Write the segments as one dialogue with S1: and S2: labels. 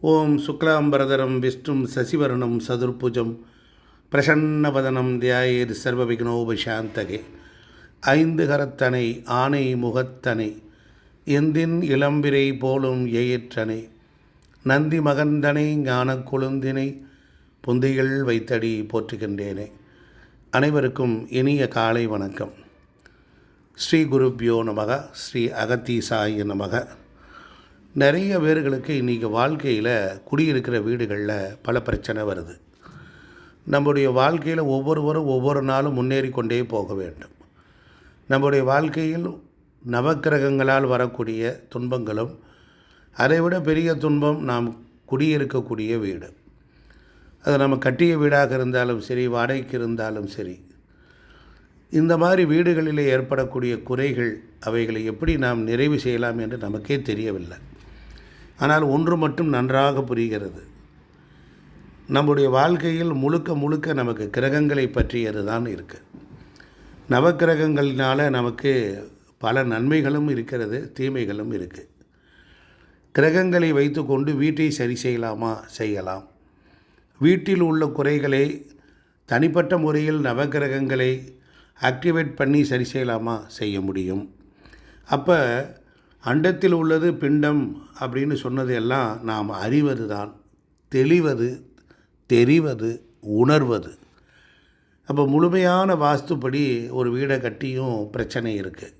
S1: ஓம் சுக்லாம்பரதரம் விஷ்ணும் சசிவர்ணம் சதுர்புஜம் பிரசன்னவதனம் தியாயிர் சர்வவிக்னோபசாந்தகே. ஐந்து கரத்தனை ஆனை முகத்தனை எந்தின் இளம்பிரை போலும் எயிற்றனை நந்தி மகந்தனை ஞானக் கொழுந்தினை புந்திகள் வைத்தடி போற்றுகின்றேனே. அனைவருக்கும் இனிய காலை வணக்கம். ஸ்ரீ குருப்யோ நமக ஸ்ரீ அகத்தீசாய நமக. நிறைய பேர்களுக்கு இன்றைக்கி வாழ்க்கையில் குடியிருக்கிற வீடுகளில் பல பிரச்சனை வருது. நம்முடைய வாழ்க்கையில் ஒவ்வொருவரும் ஒவ்வொரு நாளும் முன்னேறி கொண்டே போக வேண்டும். நம்முடைய வாழ்க்கையில் நவக்கிரகங்களால் வரக்கூடிய துன்பங்களும் அதைவிட பெரிய துன்பம் நாம் குடியிருக்கக்கூடிய வீடு. அது நம்ம கட்டிய வீடாக இருந்தாலும் சரி வாடகைக்கு இருந்தாலும் சரி இந்த மாதிரி வீடுகளில் ஏற்படக்கூடிய குறைகள் அவைகளை எப்படி நாம் நிறைவு செய்யலாம் என்று நமக்கே தெரியவில்லை. ஆனால் ஒன்று மட்டும் நன்றாக புரிகிறது. நம்முடைய வாழ்க்கையில் முழுக்க முழுக்க நமக்கு கிரகங்களை பற்றியது தான் இருக்குது நவக்கிரகங்களினால் நமக்கு பல நன்மைகளும் இருக்கிறது தீமைகளும் இருக்குது கிரகங்களை வைத்துக்கொண்டு வீட்டை சரி செய்யலாமா? செய்யலாம். வீட்டில் உள்ள குறைகளை தனிப்பட்ட முறையில் நவக்கிரகங்களை ஆக்டிவேட் பண்ணி சரி செய்யலாமா? செய்ய முடியும். அப்போ அண்டத்தில் உள்ளது பிண்டம் அப்படின்னு சொன்னதெல்லாம் நாம் அறிவது தான் தெளிவது தெரிவது உணர்வது. அப்போ முழுமையான வாஸ்துப்படி ஒரு வீடை கட்டியும் பிரச்சனை இருக்குது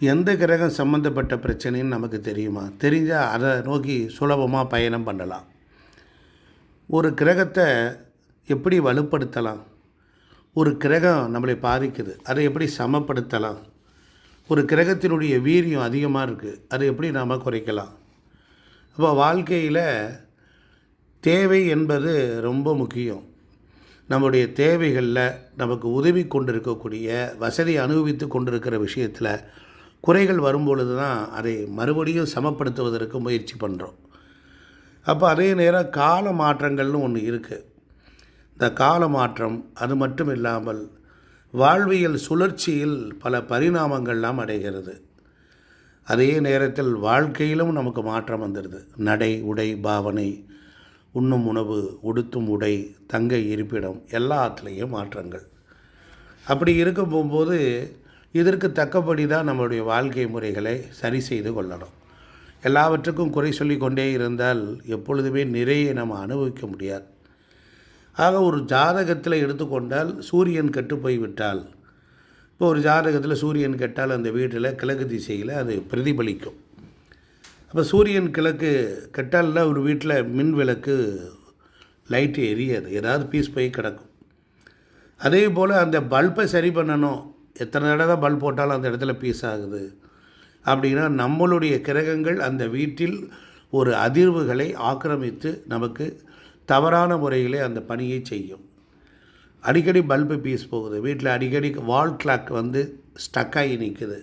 S1: எந்த கிரகம் சம்மந்தப்பட்ட பிரச்சனைன்னு நமக்கு தெரியுமா? தெரிஞ்சால் அதை நோக்கி சுலபமாக பயணம் பண்ணலாம். ஒரு கிரகத்தை எப்படி வலுப்படுத்தலாம்? ஒரு கிரகம் நம்மளை பாதிக்குது. அதை எப்படி சமப்படுத்தலாம்? ஒரு கிரகத்தினுடைய வீரியம் அதிகமாக இருக்குது அது எப்படி நாம் குறைக்கலாம்? அப்போ வாழ்க்கையில் தேவை என்பது ரொம்ப முக்கியம். நம்முடைய தேவைகளில் நமக்கு உதவி கொண்டிருக்கக்கூடிய வசதி அனுபவித்து கொண்டிருக்கிற விஷயத்தில் குறைகள் வரும்பொழுது தான் அதை மறுபடியும் சமப்படுத்துவதற்கு முயற்சி பண்ணுறோம் அப்போ அதே நேரம் கால மாற்றங்கள்னு ஒன்று இருக்குது இந்த கால மாற்றம் அது மட்டும் இல்லாமல் வாழ்வியல் சுழற்சியில் பல பரிணாமங்கள்லாம் அடைகிறது. அதே நேரத்தில் வாழ்க்கையிலும் நமக்கு மாற்றம் வந்துடுது. நடை உடை பாவனை உண்ணும் உணவு உடுத்தும் உடை தங்க இருப்பிடம் எல்லாத்துலேயும் மாற்றங்கள். அப்படி இருக்க போகும்போது இதற்கு தக்கபடி தான் நம்மளுடைய வாழ்க்கை முறைகளை சரி செய்து கொள்ளணும். எல்லாவற்றுக்கும் குறை சொல்லி கொண்டே இருந்தால் எப்பொழுதுமே நிறைய நம்ம அனுபவிக்க முடியாது. ஆக ஒரு ஜாதகத்தில் எடுத்துக்கொண்டால் சூரியன் கெட்டு போய்விட்டால் இப்போ ஒரு ஜாதகத்தில் சூரியன் கெட்டால் அந்த வீட்டில் கிழக்கு திசையில் அது பிரதிபலிக்கும். அப்போ சூரியன் கிழக்கு கெட்டால்னா ஒரு வீட்டில் மின் விளக்கு லைட்டு எரியாது ஏதாவது பீஸ் போய் கிடக்கும். அதே போல் அந்த பல்பை சரி பண்ணணும். எத்தனை தடவை பல்ப் போட்டாலும் அந்த இடத்துல பீஸ் ஆகுது. அப்படின்னா நம்மளுடைய கிரகங்கள் அந்த வீட்டில் ஒரு அதிர்வுகளை ஆக்கிரமித்து நமக்கு தவறான முறையிலே அந்த பணியை செய்யும். அடிக்கடி பல்பு பீஸ் போகுது. வீட்டில் அடிக்கடி வால் கிளாக் வந்து ஸ்டக்காகி நிற்குது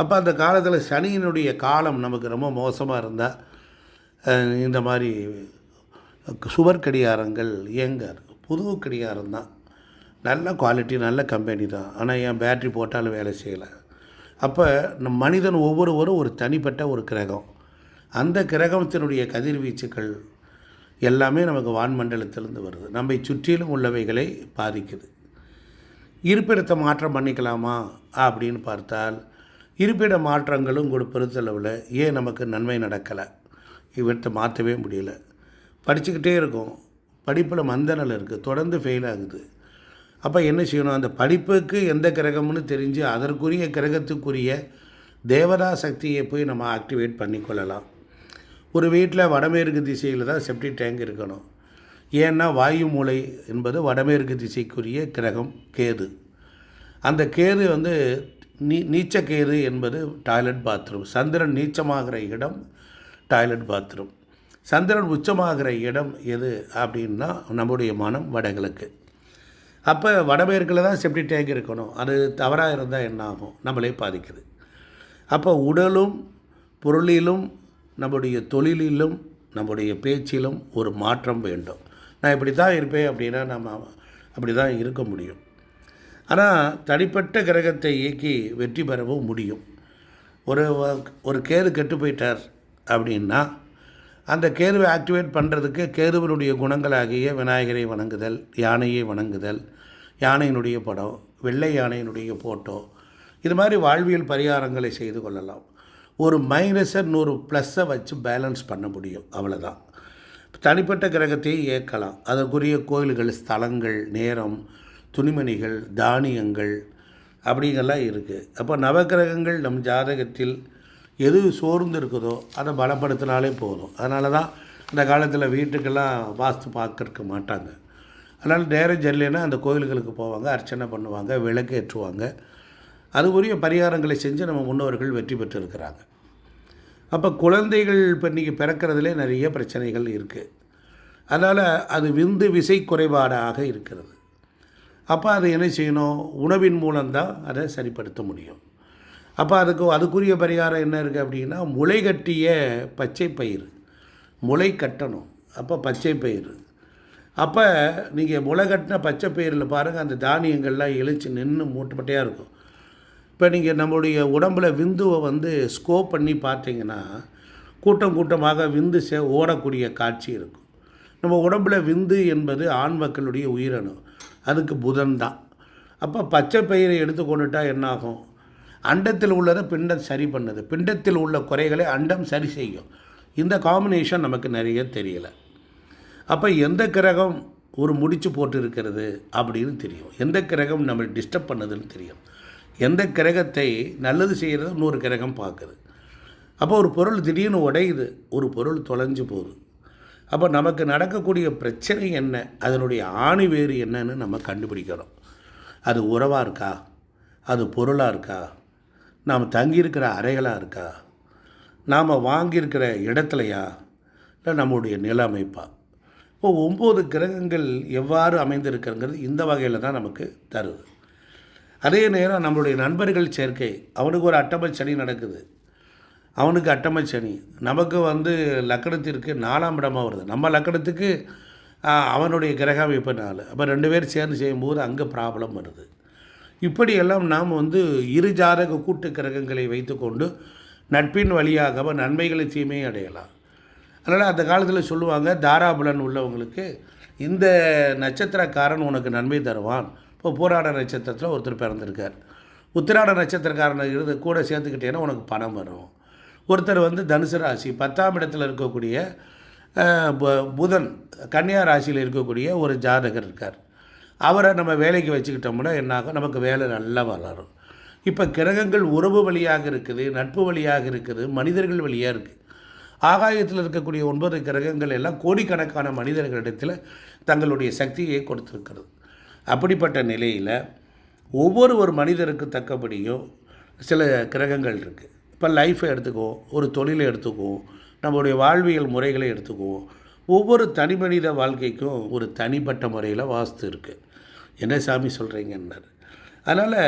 S1: அப்போ அந்த காலத்தில் சனியினுடைய காலம் நமக்கு ரொம்ப மோசமாக இருந்தால் இந்த மாதிரி சுவர் கடிகாரங்கள் இயங்கார் புது கடிகாரம் தான். நல்ல குவாலிட்டி நல்ல கம்பெனி தான். ஆனால் என் பேட்ரி போட்டாலும் வேலை செய்யலை. அப்போ நம் மனிதன் ஒவ்வொருவரும் ஒரு தனிப்பட்ட ஒரு கிரகம். அந்த கிரகத்தினுடைய கதிர்வீச்சுக்கள் எல்லாமே நமக்கு வான்மண்டலத்திலேருந்து வருது. நம்மை சுற்றிலும் உள்ளவைகளை பாதிக்குது. இருப்பிடத்தை மாற்றம் பண்ணிக்கலாமா? அப்படின்னு பார்த்தால் இருப்பிட மாற்றங்களும் கூட பெருத்தளவில் ஏன் நமக்கு நன்மை நடக்கலை? இவற்றை மாற்றவே முடியல. படிச்சுக்கிட்டே இருக்கும். படிப்பில் மந்தனல் இருக்குது தொடர்ந்து ஃபெயில் ஆகுது. அப்போ என்ன செய்யணும்? அந்த படிப்புக்கு எந்த கிரகம்னு தெரிஞ்சு அதற்குரிய கிரகத்துக்குரிய தேவதா சக்தியை போய் நம்ம ஆக்டிவேட் பண்ணிக்கொள்ளலாம். ஒரு வீட்டில் வடமேற்கு திசையில் தான் செப்டி டேங்க் இருக்கணும். ஏன்னா வாயு மூளை என்பது வடமேற்கு திசைக்குரிய கிரகம் கேது. அந்த கேது வந்து நீ நீச்சக்கேது என்பது டாய்லெட் பாத்ரூம். சந்திரன் நீச்சமாகிற இடம் டாய்லெட் பாத்ரூம். சந்திரன் உச்சமாகிற இடம் எது அப்படின்னா நம்முடைய மனம் வடகிழக்கு. அப்போ வடமேற்கில் தான் செப்டி டேங்க் இருக்கணும். அது தவறாக இருந்தால் என்ன ஆகும் நம்மளே பாதிக்குது. அப்போ உடலும் பொருளிலும் நம்முடைய தொழிலிலும் நம்முடைய பேச்சிலும் ஒரு மாற்றம் வேண்டும். நான் இப்படி தான் இருப்பேன் அப்படின்னா நம்ம அப்படி தான் இருக்க முடியும். ஆனால் தனிப்பட்ட கிரகத்தை இயக்கி வெற்றி பெறவும் முடியும். ஒரு ஒரு கேது கெட்டு போயிட்டார் அப்படின்னா அந்த கேருவை ஆக்டிவேட் பண்ணுறதுக்கு கேருவனுடைய குணங்களாகிய விநாயகரை வணங்குதல் யானையை வணங்குதல் யானையினுடைய படம் வெள்ளை யானையினுடைய ஃபோட்டோ இது மாதிரி வாழ்வியல் பரிகாரங்களை செய்து கொள்ளலாம். ஒரு மைனஸை நூறு ப்ளஸ்ஸை வச்சு பேலன்ஸ் பண்ண முடியும். அவ்வளோதான் தனிப்பட்ட கிரகத்தையும் இயக்கலாம் அதற்குரிய கோயில்கள் ஸ்தலங்கள் நேரம் துணிமணிகள் தானியங்கள் அப்படிங்கெல்லாம் இருக்குது அப்போ நவக்கிரகங்கள் நம் ஜாதகத்தில் எது சோர்ந்து இருக்குதோ அதை பலப்படுத்தினாலே போதும். அதனால தான் அந்த காலத்தில் வீட்டுக்கெல்லாம் வாஸ்து பார்க்கறக்க மாட்டாங்க. அதனால் நேரம் ஜல்லினா அந்த கோயில்களுக்கு போவாங்க அர்ச்சனை பண்ணுவாங்க விளக்கு ஏற்றுவாங்க அதுக்குரிய பரிகாரங்களை செஞ்சு நம்ம முன்னோர்கள் வெற்றி பெற்றிருக்கிறாங்க. அப்போ குழந்தைகள் இப்போ இன்றைக்கி பிறக்கிறதுலே நிறைய பிரச்சனைகள் இருக்குது அதனால் அது விந்து விசை குறைபாடாக இருக்கிறது. அப்போ அதை என்ன செய்யணும்? உணவின் மூலம்தான் அதை சரிப்படுத்த முடியும். அப்போ அதுக்கு அதுக்குரிய பரிகாரம் என்ன இருக்குது அப்படின்னா முளை கட்டிய பச்சை பயிர் முளை கட்டணும். அப்போ பச்சை பயிர் அப்போ நீங்கள் முளை கட்டின பச்சை பயிரில் பாருங்கள் அந்த தானியங்கள்லாம் எழுச்சி நின்று மூட்டுப்பட்டையாக இருக்கும். இப்போ நீங்கள் நம்மளுடைய உடம்பில் விந்துவை வந்து ஸ்கோப் பண்ணி பார்த்தீங்கன்னா கூட்டம் கூட்டமாக விந்து சே ஓடக்கூடிய காட்சி இருக்கும். நம்ம உடம்புல விந்து என்பது ஆண் மக்களுடைய உயிரணு. அதுக்கு புதன் தான். அப்போ பச்சை பயிரை எடுத்துக்கொண்டுட்டா என்னாகும்? அண்டத்தில் உள்ளதை பிண்டம் சரி பண்ணுது. பிண்டத்தில் உள்ள குறைகளை அண்டம் சரி செய்யும். இந்த காம்பினேஷன் நமக்கு நிறைய தெரியலை. அப்போ எந்த கிரகம் ஒரு முடிச்சு போட்டு இருக்கிறது அப்படின்னு தெரியும். எந்த கிரகம் நம்ம டிஸ்டர்ப் பண்ணுதுன்னு தெரியும். எந்த கிரகத்தை நல்லது செய்கிறது இன்னொரு கிரகம் பார்க்குது. அப்போ ஒரு பொருள் திடீர்னு உடையுது ஒரு பொருள் தொலைஞ்சு போகுது. அப்போ நமக்கு நடக்கக்கூடிய பிரச்சனை என்ன அதனுடைய ஆணி வேறு என்னன்னு நம்ம கண்டுபிடிக்கிறோம். அது உறவாக இருக்கா? அது பொருளாக இருக்கா? நாம் தங்கியிருக்கிற அறைகளாக இருக்கா? நாம் வாங்கியிருக்கிற இடத்துலையா? இல்லை நம்முடைய நில அமைப்பா? இப்போ ஒம்பது கிரகங்கள் எவ்வாறு அமைந்திருக்கிறங்கிறது இந்த வகையில் தான் நமக்கு தருது. அதே நேரம் நம்மளுடைய நண்பர்கள் சேர்க்கை அவனுக்கு ஒரு அட்டமை சனி நடக்குது. அவனுக்கு அட்டமை சனி. நமக்கு வந்து லக்கணத்திற்கு நாலாம் இடமாக வருது. நம்ம லக்கணத்துக்கு அவனுடைய கிரக அமைப்பு நாள் அப்போ ரெண்டு பேர் சேர்ந்து செய்யும்போது அங்கே ப்ராப்ளம் வருது. இப்படியெல்லாம் நாம் வந்து இரு ஜாதக கூட்டு கிரகங்களை வைத்துக்கொண்டு நட்பின் வழியாக நன்மைகளை தீமையை அடையலாம். அதனால் அந்த காலத்தில் சொல்லுவாங்க தாராபுலன் உள்ளவங்களுக்கு இந்த நட்சத்திரக்காரன் உனக்கு நன்மை தருவான். இப்போ போராட நட்சத்திரத்தில் ஒருத்தர் பிறந்திருக்கார். உத்திராட நட்சத்திரக்காரனை இருந்து கூட சேர்த்துக்கிட்டேன்னா உனக்கு பணம் வரும். ஒருத்தர் வந்து தனுசு ராசி பத்தாம் இடத்தில் இருக்கக்கூடிய பு- புதன் கன்னியா ராசியில் இருக்கக்கூடிய ஒரு ஜாதகர் இருக்கார். அவரை நம்ம வேலைக்கு வச்சுக்கிட்டோம்னா என்னாகும்? நமக்கு வேலை நல்லா வளரும். இப்போ கிரகங்கள் உறவு வழியாக இருக்குது நட்பு வழியாக இருக்குது மனிதர்கள் வழியாக இருக்குது ஆகாயத்தில் இருக்கக்கூடிய ஒன்பது கிரகங்கள் எல்லாம் கோடிக்கணக்கான மனிதர்களிடத்தில் தங்களுடைய சக்தியை கொடுத்துருக்கிறது. அப்படிப்பட்ட நிலையில் ஒவ்வொரு ஒரு மனிதருக்கு தக்கபடியும் சில கிரகங்கள் இருக்குது இப்போ லைஃப்பை எடுத்துக்குவோம் ஒரு தொழிலை எடுத்துக்குவோம் நம்மளுடைய வாழ்வியல் முறைகளை எடுத்துக்குவோம் ஒவ்வொரு தனி மனித வாழ்க்கைக்கும் ஒரு தனிப்பட்ட முறையில் வாஸ்து இருக்குது என்ன சாமி சொல்கிறீங்கன்னார் அதனால்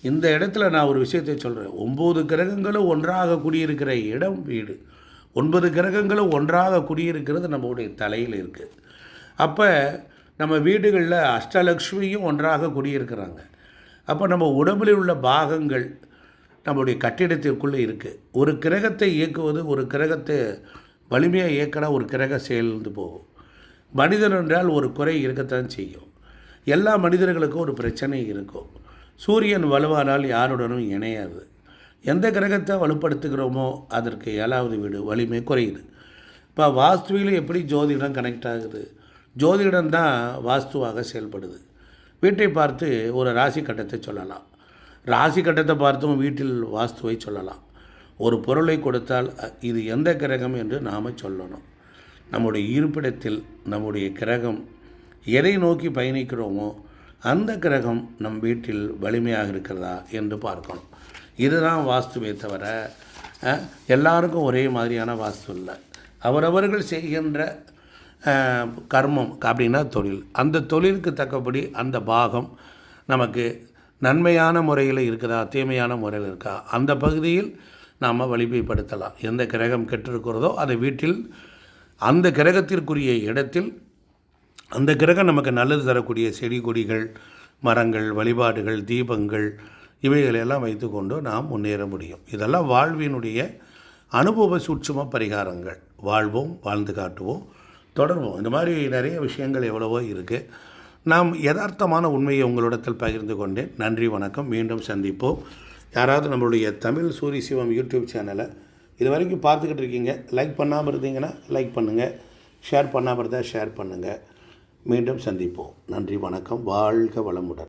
S1: இந்த இடத்துல நான் ஒரு விஷயத்தை சொல்கிறேன் ஒம்பது கிரகங்களும் ஒன்றாக குடியிருக்கிற இடம் வீடு. ஒன்பது கிரகங்களும் ஒன்றாக குடியிருக்கிறது நம்மளுடைய தலையில் இருக்குது அப்போ நம்ம வீடுகளில் அஷ்டலக்ஷ்மியும் ஒன்றாக குடியிருக்கிறாங்க. அப்போ நம்ம உடம்பில் உள்ள பாகங்கள் நம்மளுடைய கட்டிடத்திற்குள்ளே இருக்குது ஒரு கிரகத்தை இயக்குவது ஒரு கிரகத்தை வலிமையாக இயக்கினா ஒரு கிரக செயல்ந்து போகும். மனிதன் என்றால் ஒரு குறை இருக்கத்தான் செய்யும். எல்லா மனிதர்களுக்கும் ஒரு பிரச்சனை இருக்கும். சூரியன் வலுவானால் யாருடனும் இணையாது. எந்த கிரகத்தை வலுப்படுத்துகிறோமோ அதற்கு ஏழாவது வீடு வலிமை குறையுது. இப்போ வாஸ்துவில் எப்படி ஜோதிடம் கனெக்ட் ஆகுது? ஜோதிடம் தான் வாஸ்துவாக செயல்படுது. வீட்டை பார்த்து ஒரு ராசி கட்டத்தை சொல்லலாம். ராசி கட்டத்தை பார்த்தும் வீட்டில் வாஸ்துவை சொல்லலாம். ஒரு பொருளை கொடுத்தால் இது எந்த கிரகம் என்று நாம் சொல்லணும். நம்முடைய இருப்பிடத்தில் நம்முடைய கிரகம் எதை நோக்கி பயணிக்கிறோமோ அந்த கிரகம் நம் வீட்டில் வலிமையாக இருக்கிறதா என்று பார்க்கணும். இதுதான் வாஸ்துவே தவிர எல்லாருக்கும் ஒரே மாதிரியான வாஸ்து இல்லை. அவரவர்கள் செய்கின்ற கர்மம் அப்படின்னா தொழில். அந்த தொழிலுக்கு தக்கபடி அந்த பாகம் நமக்கு நன்மையான முறையில் இருக்குதா தீமையான முறையில் இருக்கா அந்த பகுதியில் நாம் வலிமைப்படுத்தலாம். எந்த கிரகம் கெட்டிருக்கிறதோ அதை வீட்டில் அந்த கிரகத்திற்குரிய இடத்தில் அந்த கிரகம் நமக்கு நல்லது தரக்கூடிய செடி கொடிகள் மரங்கள் வழிபாடுகள் தீபங்கள் இவைகளெல்லாம் வைத்துக்கொண்டு நாம் முன்னேற முடியும். இதெல்லாம் வாழ்வினுடைய அனுபவ சூட்சும பரிகாரங்கள். வாழ்வோம் வாழ்ந்து காட்டுவோம். தொடர்வோம். இந்த மாதிரி நிறைய விஷயங்கள் எவ்வளவோ இருக்குது நாம் யதார்த்தமான உண்மையை உங்களிடத்தில் பகிர்ந்து கொண்டேன். நன்றி வணக்கம். மீண்டும் சந்திப்போம். யாராவது நம்மளுடைய தமிழ் சூரி சிவம் யூடியூப் சேனலை இது வரைக்கும் பார்த்துக்கிட்டு இருக்கீங்க. லைக் பண்ணாமல் இருந்தீங்கன்னா லைக் பண்ணுங்கள் ஷேர் பண்ணாமல் இருந்தால் ஷேர் பண்ணுங்கள் மீண்டும் சந்திப்போம். நன்றி வணக்கம். வாழ்க வளமுடன்.